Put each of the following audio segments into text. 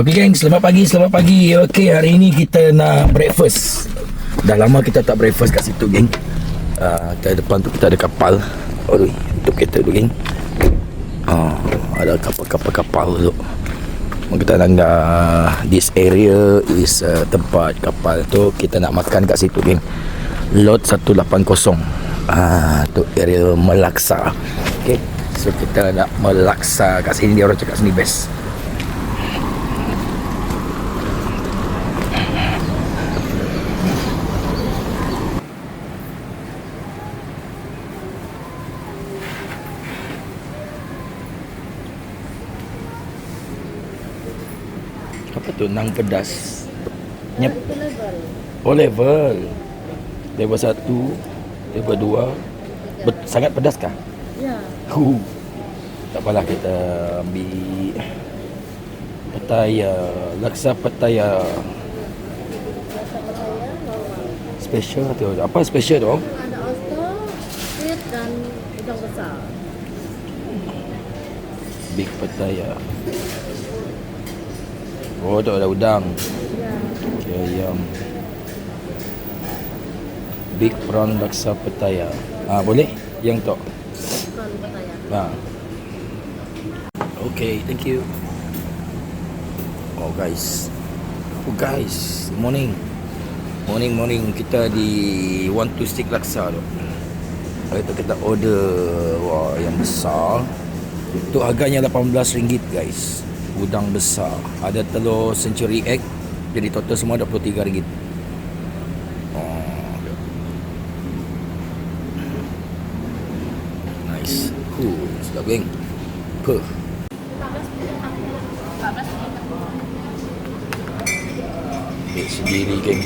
Okay geng, selamat pagi, selamat pagi. Okay, hari ini kita nak breakfast. Dah lama kita tak breakfast kat situ geng. Uh, kat depan tu kita ada kapal. Aduh, tutup kereta tu geng. Uh, ada kapal-kapal-kapal tu. Kita uh, this area is uh, tempat kapal tu kita nak makan kat situ geng. Lot 180. Ah, tu area Melaksa. Okay. So kita nak melaksa kat sini dia orang cakap sini best. Apa tu nang pedas? Nyep. Oh level. Level satu, level dua. Bet- sangat pedas kah? Ya. Huh. Tak apalah kita ambil Petaya Laksa petaya normal. Special tu Apa special tu? Ada oyster, squid dan udang besar. Big petaya Oh tu ada udang Ya. Okay ayam Big prawn laksa petaya Ah boleh? Yang tu Bukan petaya. Ha. Okay, thank you. Oh guys. Oh guys, morning. Morning morning kita di One Two Stick Laksa tu. Tu kita order wah yang besar. Tu harganya RM18 guys. Udang besar. Ada telur century egg. Jadi total semua RM23. Oh. Nice. Cool. Sedap geng. Puh. Ambil sendiri geng.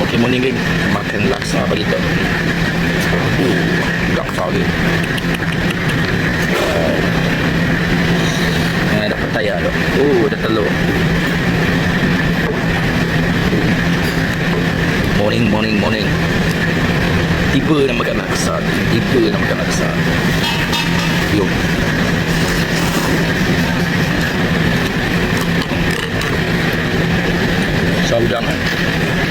Okay, morning geng. Makan laksa bagi tu. Uh, laksa geng. Yang ada petaya tu. Oh, ada telur. Morning, morning, morning. Tiba nak makan laksa. Tiba nak makan laksa. Rotterdam.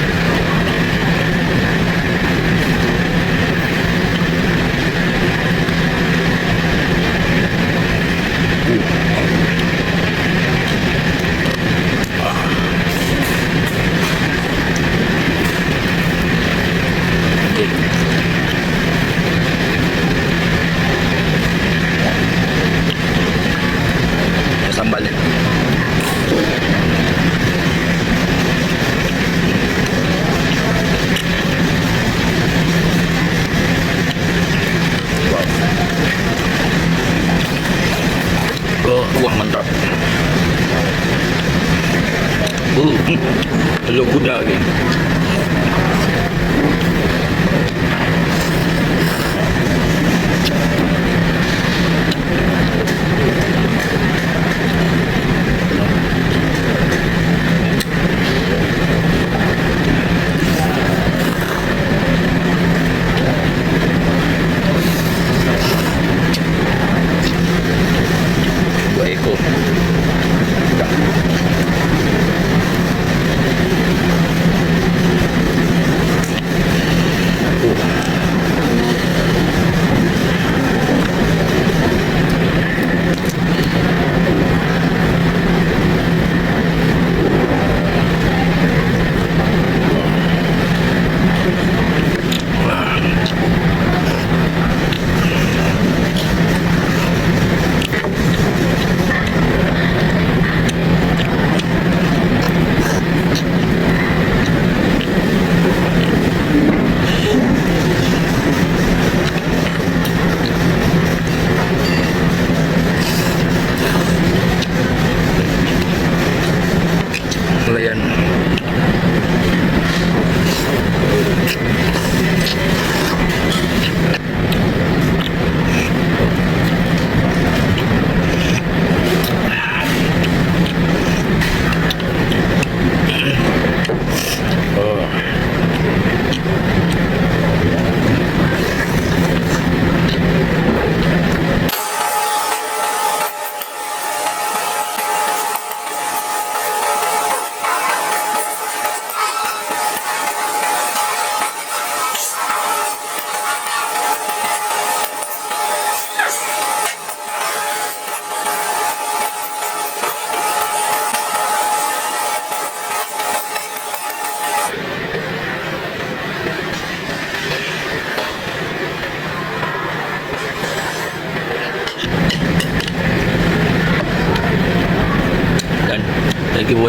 Telur kuda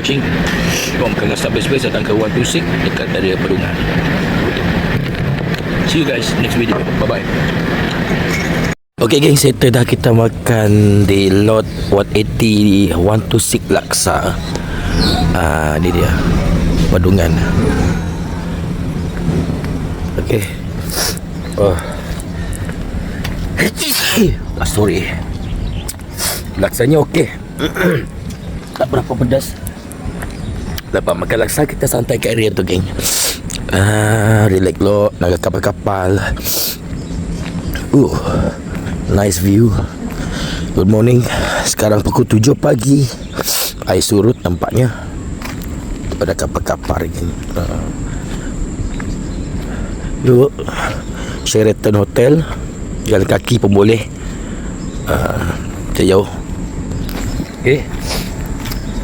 watching. Kau makan rasa best-best Datang ke 126 Dekat area Pedungan See you guys next video. Bye bye Okay geng settle dah kita makan di lot 180 126 Laksa. Ah ni dia. Pedungan Okay Oh. Ah, Sorry. Laksanya okey. Tak berapa pedas Lepas makan laksa Kita santai kat area tu geng. Ah, Relax lo Nak kapal-kapal. Uh, nice view. Good morning. Sekarang pukul 7 pagi. Air surut nampaknya. Ada kapal-kapal geng uh, Yuk. Sheraton Hotel. Jalan kaki pun boleh. Uh, jauh. Okay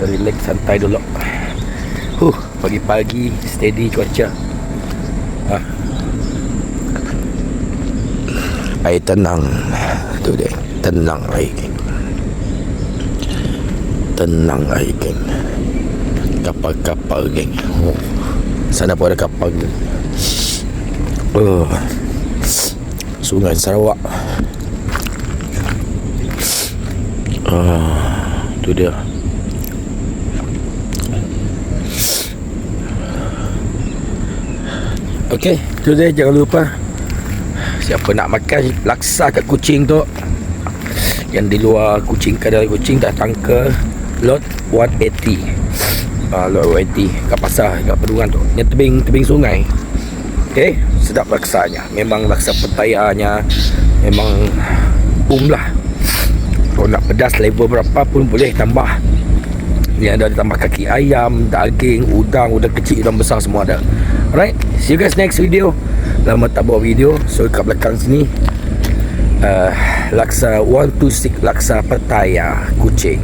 Relax santai dulu Huh, pagi-pagi steady cuaca. Ah. Air tenang. Tu dia. Tenang air. Tenang air geng. Kapal-kapal geng. Oh. Sana pun ada kapal geng. Oh. Sungai Sarawak. Ah, tu dia. Okey, tu dia jangan lupa. Siapa nak makan laksa kat Kuching tu. Yang di luar Kuching Kedai Kuching datang ke Lot 180 uh, Lot 180 Kat pasar Kat pedungan tu. Yang tebing Tebing sungai. Okey Sedap laksanya. Memang laksa petayanya Memang Um lah Kalau nak pedas level berapa pun boleh tambah. Yang ada tambah kaki ayam, daging, udang, udang kecil, udang besar semua ada. Alright, see you guys next video. Lama tak buat video, so kat belakang sini uh, laksa 126 laksa petaya kucing.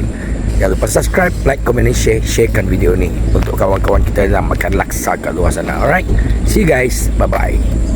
Jangan lupa subscribe, like, comment, and share. Sharekan video ni untuk kawan-kawan kita yang makan laksa kat luar sana. Alright, see you guys. Bye-bye.